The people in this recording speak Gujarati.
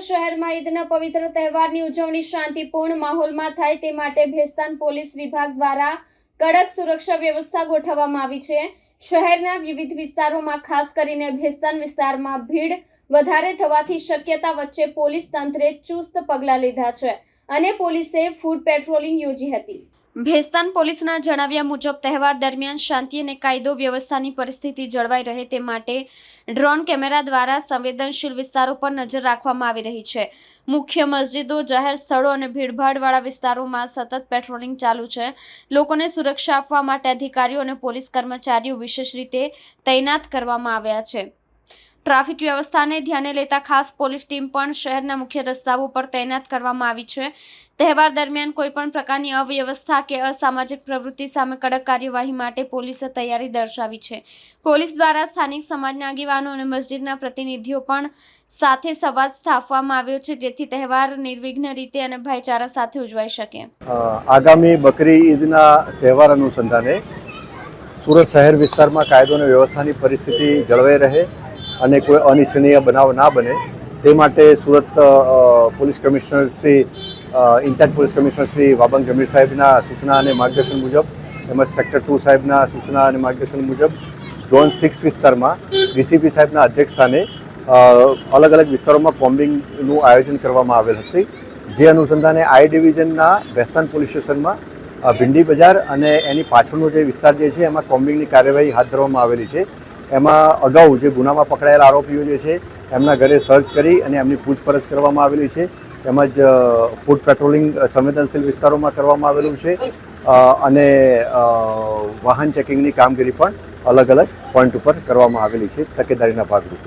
શહેરમાં ઈદના પવિત્ર તહેવારની ઉજવણી શાંતિપૂર્ણ માહોલમાં થાય તે માટે ભેસ્તાન પોલીસ વિભાગ દ્વારા કડક સુરક્ષા વ્યવસ્થા ગોઠવવામાં આવી છે. શહેરના વિવિધ વિસ્તારોમાં ખાસ કરીને ભેસ્તાન વિસ્તારમાં ભીડ વધારે થવાથી શક્યતા વચ્ચે પોલીસ તંત્રે ચુસ્ત પગલાં લીધા છે અને પોલીસે ફૂડ પેટ્રોલિંગ યોજી હતી. ભેસ્તાન પોલીસના જણાવ્યા મુજબ, તહેવાર દરમિયાન શાંતિ અને કાયદો વ્યવસ્થાની પરિસ્થિતિ જળવાઈ રહે તે માટે ડ્રોન કેમેરા દ્વારા સંવેદનશીલ વિસ્તારો પર નજર રાખવામાં આવી રહી છે. મુખ્ય મસ્જિદો, જાહેર સ્થળો અને ભીડભાડવાળા વિસ્તારોમાં સતત પેટ્રોલિંગ ચાલુ છે. લોકોને સુરક્ષા આપવા માટે અધિકારીઓ અને પોલીસ કર્મચારીઓ વિશેષ રીતે તૈનાત કરવામાં આવ્યા છે. ટ્રાફિક વ્યવસ્થાને ધ્યાને લેતા ખાસ પોલીસ ટીમ પણ શહેરના મુખ્ય રસ્તાઓ પર તૈનાત કરવામાં આવી છે. તહેવાર દરમિયાન કોઈપણ પ્રકારની અવ્યવસ્થા કે અસામાજિક પ્રવૃત્તિ સામે કડક કાર્યવાહી માટે પોલીસે તૈયારી દર્શાવી છે. પોલીસ દ્વારા સ્થાનિક સમાજના આગેવાનો અને મસ્જિદના પ્રતિનિધિઓ પણ સાથે સંવાદ સ્થાપવામાં આવ્યો છે, જેથી તહેવાર નિર્વિઘ્ન રીતે અને ભાઈચારા સાથે ઉજવાઈ શકે. આગામી બકરી ઈદના તહેવાર અનુસંધાને સુરત શહેર વિસ્તારમાં કાયદો અને વ્યવસ્થાની પરિસ્થિતિ જળવાઈ રહે. અને કોઈ અનિચ્છનીય બનાવ ના બને, તે માટે Surat police commissioner Shri incharge police commissioner Shri Wabang Jamir સાહેબના સૂચના અને માર્ગદર્શન મુજબ, તેમજ સેક્ટર ટુ સાહેબના સૂચના અને માર્ગદર્શન મુજબ, ઝોન સિક્સ વિસ્તારમાં ડીસીપી સાહેબના અધ્યક્ષસ્થાને અલગ અલગ વિસ્તારોમાં કોમ્બિંગનું આયોજન કરવામાં આવેલ હતી. જે અનુસંધાને આઈ ડિવિઝનના વેસ્ટર્ન પોલીસ સ્ટેશનમાં ભીંડી બજાર અને એની પાછળનો જે વિસ્તાર જે છે, એમાં કોમ્બિંગની કાર્યવાહી હાથ ધરવામાં આવેલી છે. એમાં અગાઉ જે ગુનામાં પકડાયેલા આરોપીઓ જે છે, એમના ઘરે સર્ચ કરી અને એમની પૂછપરછ કરવામાં આવેલી છે. તેમજ ફૂડ પેટ્રોલિંગ સંવેદનશીલ વિસ્તારોમાં કરવામાં આવેલું છે. અને વાહન ચેકિંગની કામગીરી પણ અલગ અલગ પોઈન્ટ ઉપર કરવામાં આવેલી છે, તકેદારીના ભાગરૂપે.